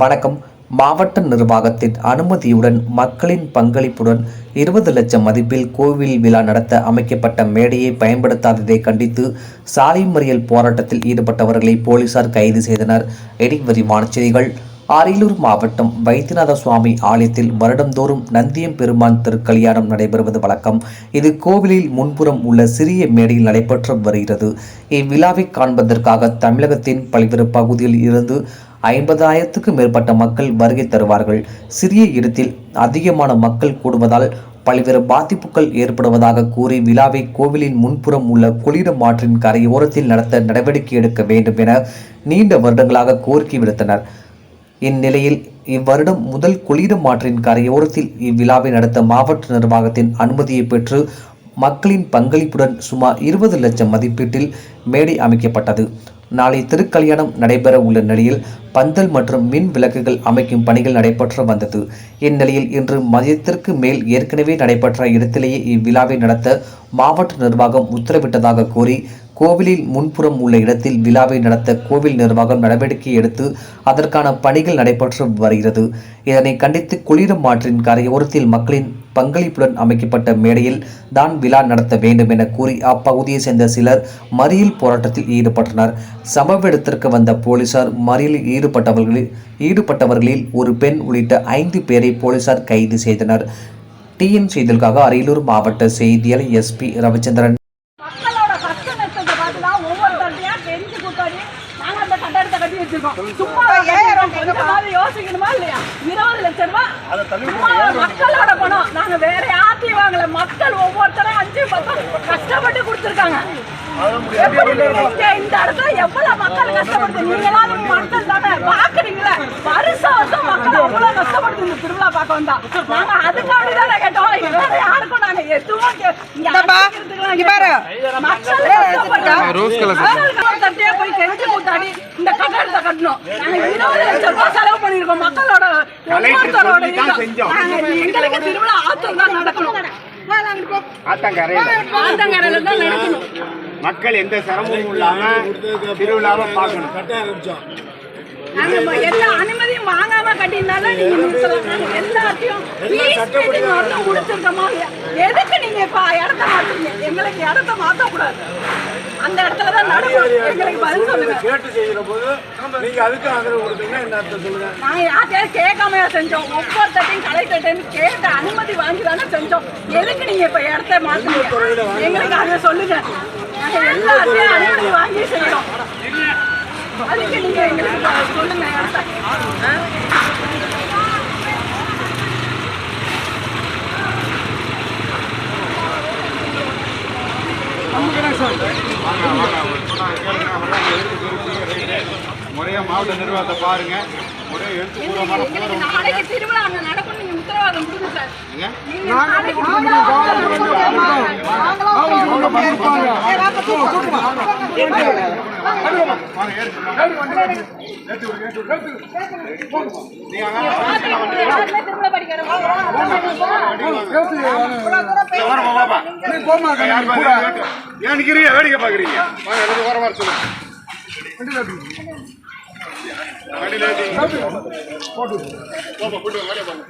வணக்கம். மாவட்ட நிர்வாகத்தின் அனுமதியுடன் மக்களின் பங்களிப்புடன் இருபது லட்சம் மதிப்பில் கோவில் விழா நடத்த அமைக்கப்பட்ட மேடையை பயன்படுத்தாததை கண்டித்து சாலை மறியல் போராட்டத்தில் ஈடுபட்டவர்களை போலீசார் கைது செய்தனர். இனி விரிவான செய்திகள் அரியலூர் மாவட்டம் வைத்தியநாத சுவாமி ஆலயத்தில் வருடந்தோறும் நந்தியம் பெருமான் திருக்கல்யாணம் நடைபெறுவது வழக்கம். இது கோவிலில் முன்புறம் உள்ள சிறிய மேடையில் நடைபெற்று வருகிறது. இவ்விழாவை காண்பதற்காக தமிழகத்தின் பல்வேறு பகுதியில் இருந்து ஐம்பதாயிரத்துக்கும் மேற்பட்ட மக்கள் வருகை தருவார்கள். சிறிய இடத்தில் அதிகமான மக்கள் கூடுவதால் பல்வேறு பாதிப்புகள் ஏற்படுவதாக கூறி விழாவை கோவிலின் முன்புறம் உள்ள கொள்ளிடம் மாற்றின் கரையோரத்தில் நடத்த நடவடிக்கை எடுக்க வேண்டும் என நீண்ட வருடங்களாக கோரிக்கை விடுத்தனர். இந்நிலையில் இவ்வருடம் முதல் கொள்ளிடம் மாற்றின் கரையோரத்தில் இவ்விழாவை நடத்த மாவட்ட நிர்வாகத்தின் அனுமதியை பெற்று மக்களின் பங்களிப்புடன் சுமார் இருபது லட்சம் மதிப்பீட்டில் மேடை அமைக்கப்பட்டது. நாளை திருக்கல்யாணம் நடைபெற உள்ள நிலையில் பந்தல் மற்றும் மின் விளக்குகள் அமைக்கும் பணிகள் நடைபெற்று வந்தது. இந்நிலையில் இன்று மதியத்திற்கு மேல் ஏற்கனவே நடைபெற்ற இடத்திலேயே இவ்விழாவை நடத்த மாவட்ட நிர்வாகம் உத்தரவிட்டதாக கூறி கோவிலில் முன்புறம் உள்ள இடத்தில் விழாவை நடத்த கோவில் நிர்வாகம் நடவடிக்கை எடுத்து அதற்கான பணிகள் நடைபெற்று வருகிறது. இதனை கண்டித்து குளிரும் ஆற்றின் கரையோரத்தில் மக்களின் பங்களிப்புடன் அமைக்கப்பட்ட மேடையில் தான் விழா நடத்த வேண்டும் என கூறி அப்பகுதியை சேர்ந்த சிலர் மறியல் போராட்டத்தில் ஈடுபட்டனர். சம்பவ இடத்திற்கு வந்த போலீசார் மறியலில் ஈடுபட்டவர்களில் ஈடுபட்டவர்களில் ஒரு பெண் உள்ளிட்ட ஐந்து பேரை போலீசார் கைது செய்தனர். டிஎன் செய்திகளுக்காக அரியலூர் மாவட்ட செய்தியாளர் எஸ்பி ரவிச்சந்திரன் மக்களோட கஷ்ட நஷ்டத்தை பார்த்து தான் ஒவ்வொருத்தரையா கெஞ்சி கூட்டாடி நாங்க அந்த கட்டடத்தை கட்டி வச்சிருக்கோம். சும்மா யோசிக்கணுமா இல்லையா? இருபது லட்சம் ரூபாய் மக்களோட பணம். நாங்க வேற யார்த்தையும் வாங்கல. மக்கள் ஒவ்வொருத்தரும் அஞ்சு பக்கம் கஷ்டப்பட்டு கொடுத்துருக்காங்க. இந்த இடத்துல எவ்வளவு மக்கள் கஷ்டப்படுது? நீங்களாவது மக்கள் தானே பாக்குறீங்களா? வருஷம் வருஷம் மக்கள் அவ்வளவு கஷ்டப்படுது. இந்த திருவிழா பார்க்க வந்தா. நாங்க அதுக்காண்டி தானே கேட்டோம். இங்க வேற யாருக்கும் நாங்க எதுவும். மக்கள் தட்டியா போய் கெஞ்சி கூத்தாடி இந்த கட்டடத்தை கட்டணும். நாங்க இருபது லட்சம் ரூபாய் செலவு பண்ணிருக்கோம் மக்களோட ஒவ்வொருத்தரோட எங்களுக்கு திருவிழா ஆத்தம் தான் நடக்கணும். ஆத்தங்கரையில். தான் நடக்கணும். மக்கள் எந்த சிரமமும் இல்லாம திருவிழாவை பார்க்கணும். எல்லா அனுமதியும் வாங்காம கட்டியிருந்தாலும் நீங்க நிறுத்தலாம் எல்லாத்தையும் கொடுத்துருக்கோமா? எதுக்கு நீங்க இப்ப இடத்த மாத்துறீங்க? எங்களுக்கு இடத்த மாத்தக்கூடாது. அந்த இடத்துல தான் நடக்கணும் எங்களுக்கு பதில் சொல்லுங்க. கேட்டு செய்கிற போது நீங்க அதுக்கு ஆதரவு கொடுத்தீங்கன்னா என்ன அர்த்தம் சொல்லுங்க? நாங்க யார்கிட்டயாவது கேட்காமையா செஞ்சோம். ஒவ்வொருத்தையும் கலெக்டர்கிட்ட கேட்ட அனுமதி வாங்கி தானே செஞ்சோம். எதுக்கு நீங்க இப்ப இடத்த மாத்துறீங்க எங்களுக்கு அதை சொல்லுங்க. நாங்க எல்லாத்தையும் அனுமதி வாங்கி? செய்யறோம். அதுக்கு நீங்க எங்களுக்கு சொல்லுங்க இடத்த. ஆ? முறையா மாவட்ட நிர்வாகத்தை பாருங்க. முறையா எழுத்துப்பூர்வமான நீங்க உத்தரவாதம் ஏன் நிக்கிறீங்க? வேடிக்கை பாக்குறீங்க வாங்க எல்லாரும் ஓரமா வர சொல்லுங்க. போட்டு வேலையை பாருங்க.